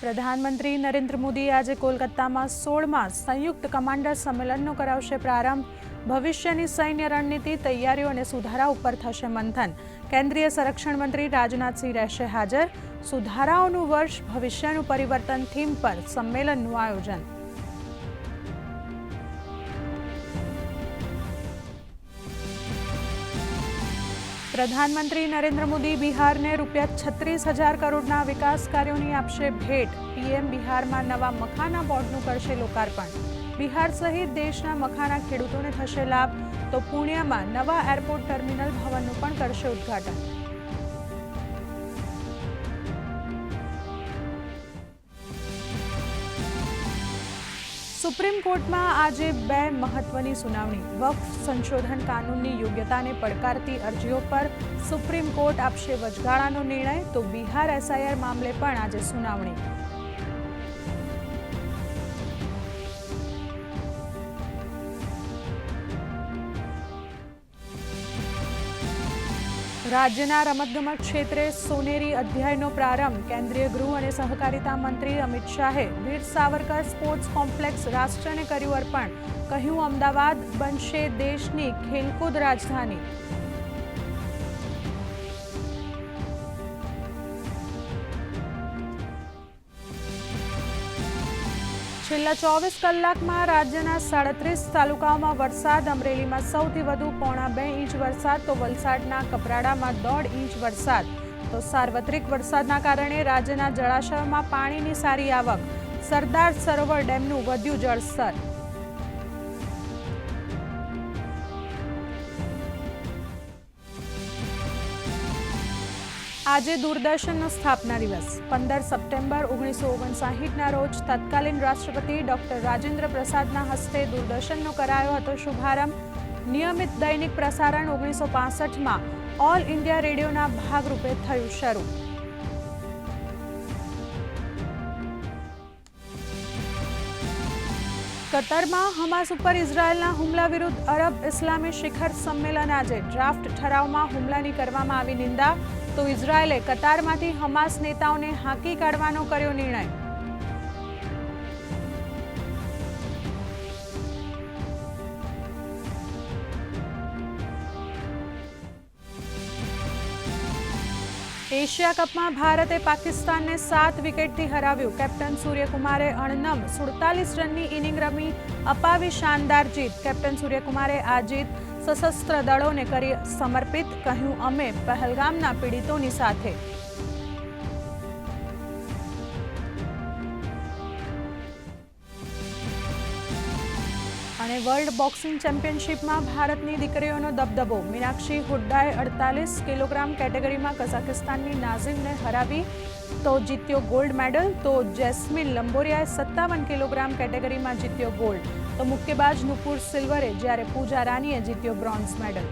પ્રધાનમંત્રી નરેન્દ્ર મોદી આજે કોલકાતામાં સોળમાં સંયુક્ત કમાન્ડર સંમેલનનો કરાવશે પ્રારંભ. ભવિષ્યની સૈન્ય રણનીતિ, તૈયારીઓ અને સુધારા ઉપર થશે મંથન. કેન્દ્રીય સંરક્ષણ મંત્રી રાજનાથસિંહ રહેશે હાજર. સુધારાઓનું વર્ષ, ભવિષ્યનું પરિવર્તન થીમ પર સંમેલનનું આયોજન. પ્રધાનમંત્રી નરેન્દ્ર મોદી બિહારને રૂપિયા છત્રીસ હજાર કરોડના વિકાસ કાર્યોની આપશે ભેટ. પીએમ બિહારમાં નવા મખાના બોર્ડનું કરશે લોકાર્પણ. બિહાર સહિત દેશના મખાના ખેડૂતોને થશે લાભ. તો પુણ્યમાં નવા એરપોર્ટ ટર્મિનલ ભવનનું પણ કરશે ઉદ્ઘાટન. સુપ્રીમ કોર્ટમાં આજે બે મહત્વની સુનાવણી. વક્ફ સંશોધન કાનૂનની યોગ્યતાને પડકારતી અરજીઓ પર સુપ્રીમ કોર્ટ આપશે વચગાળાનો નિર્ણય, તો બિહાર એસઆઈઆર મામલે પણ આજે સુનાવણી. રાજ્યના રમતગમત ક્ષેત્રે સોનેરી અધ્યાયનો પ્રારંભ કેન્દ્રીય ગૃહ અને સહકારિતા મંત્રી અમિત શાહે વીર સાવરકર સ્પોર્ટ્સ કોમ્પ્લેક્સ રાષ્ટ્રને કર્યું અર્પણ. કહ્યું, અમદાવાદ બનશે દેશની ખેલકૂદ રાજધાની. છેલ્લા ચોવીસ કલાકમાં રાજ્યના સાડત્રીસ તાલુકાઓમાં વરસાદ, અમરેલીમાં સૌથી વધુ પોણા બે ઇંચ વરસાદ, તો વલસાડના કપરાડામાં દોઢ ઇંચ વરસાદ. તો સાર્વત્રિક વરસાદના કારણે રાજ્યના જળાશયોમાં પાણીની સારી આવક. સરદાર સરોવર ડેમનું વધ્યું જળસ્તર. આજે દૂરદર્શનનો સ્થાપના દિવસ. પંદર સપ્ટેમ્બર ઓગણીસો ઓગણસાહીઠના રોજ તત્કાલીન રાષ્ટ્રપતિ ડોક્ટર રાજેન્દ્ર પ્રસાદના હસ્તે દૂરદર્શનનો કરાયો હતો શુભારંભ. નિયમિત દૈનિક પ્રસારણ ઓગણીસો પાસઠમાં ઓલ ઇન્ડિયા રેડિયોના ભાગરૂપે થયું શરૂ. કતરમાં હમાસ ઉપર ઇઝરાયેલના હુમલા વિરુદ્ધ અરબ ઇસ્લામી શિખર સંમેલન આજે ડ્રાફ્ટ ઠરાવમાં હુમલાની કરવામાં આવી નિંદા, તો ઇઝરાયેલે કતારમાંથી હમાસ નેતાઓને હાંકી કાઢવાનો કર્યો નિર્ણય. એશિયા કપમાં ભારતે પાકિસ્તાનને સાત વિકેટથી હરાવ્યું. કેપ્ટન સૂર્યકુમારે અણનમ સુડતાલીસ રનની ઇનિંગ રમી અપાવી શાનદાર જીત. કેપ્ટન સૂર્યકુમારે આ જીત સશસ્ત્ર દળોને કરી સમર્પિત, કહ્યું અમે પહેલગામના પીડિતોની સાથે. અને વર્લ્ડ બોક્સિંગ ચેમ્પિયનશિપમાં ભારતની દીકરીઓનો દબદબો. મીનાક્ષી હુડ્ડાએ અડતાલીસ કિલોગ્રામ કેટેગરીમાં કઝાકિસ્તાનની નાઝિમને હરાવી, તો જીત્યો ગોલ્ડ મેડલ, તો જેસ્મિન લંબોરિયાએ સત્તાવન કિલોગ્રામ કેટેગરીમાં જીત્યો ગોલ્ડ. તો મુક્કેબાજ નુપુર સિલ્વરે જ્યારે પૂજા રાનીએ જીત્યો બ્રોન્ઝ મેડલ.